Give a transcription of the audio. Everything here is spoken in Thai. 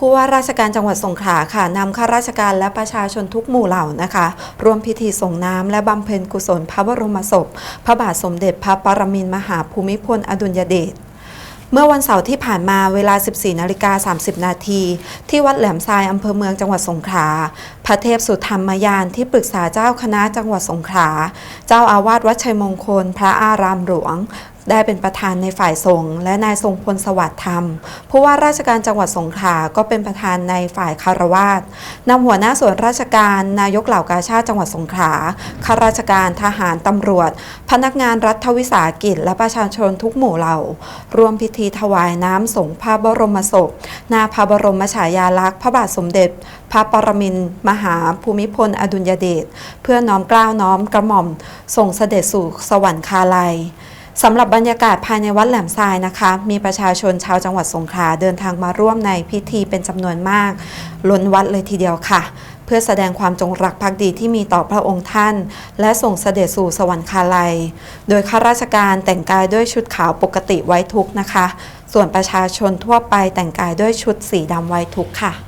ผู้ว่าราชการจังหวัดสงขลาค่ะนำข้าราชการและประชาชนทุกหมู่เหล่านะคะ ร่วมพิธีส่งน้ำและบำเพ็ญกุศลพระบรมศพ พระบาทสมเด็จพระปรมินทรมหาภูมิพลอดุลยเดชเมื่อวันเสาร์ที่ผ่านมาเวลา 14 นาฬิกา 30 นาที ที่วัดแหลมทรายอำเภอเมืองจังหวัดสงขลา พระเทพสุธรรมยานที่ปรึกษาเจ้าคณะจังหวัดสงขลา เจ้าอาวาสวัดชัยมงคล พระอารามหลวง ได้เป็นประธานในฝ่ายสงฆ์และนายทรงพลสวัสดิ์ธรรม ผู้ว่าราชการจังหวัดสงขลาก็เป็นประธานในฝ่ายคารวาสนำหัวหน้าส่วนราชการนายกเหล่ากาชาติจังหวัดสงขลาข้าราชการทหารตำรวจ พนักงานรัฐวิสาหกิจ และประชาชนทุกหมู่เหล่าร่วมพิธีถวายน้ำสงฆ์พระบรมศพหน้าพระบรมฉายาลักษณ์พระบาทสมเด็จ พระปรมินทรมหาภูมิพล อดุลยเดชเพื่อน้อมเกล้าวน้อมกระหม่อมส่งเสด็จสู่สวรรคาลัย สำหรับบรรยากาศภายในวัดแหลมทรายนะคะ มีประชาชนชาวจังหวัดสงขลาเดินทางมาร่วมในพิธีเป็นจำนวนมาก ล้นวัดเลยทีเดียวค่ะ เพื่อแสดงความจงรักภักดีที่มีต่อพระองค์ท่าน และส่งเสด็จสู่สวรรคาลัย โดยข้าราชการแต่งกายด้วยชุดขาวปกติไว้ทุกนะคะ ส่วนประชาชนทั่วไปแต่งกายด้วยชุดสีดำไว้ทุกค่ะ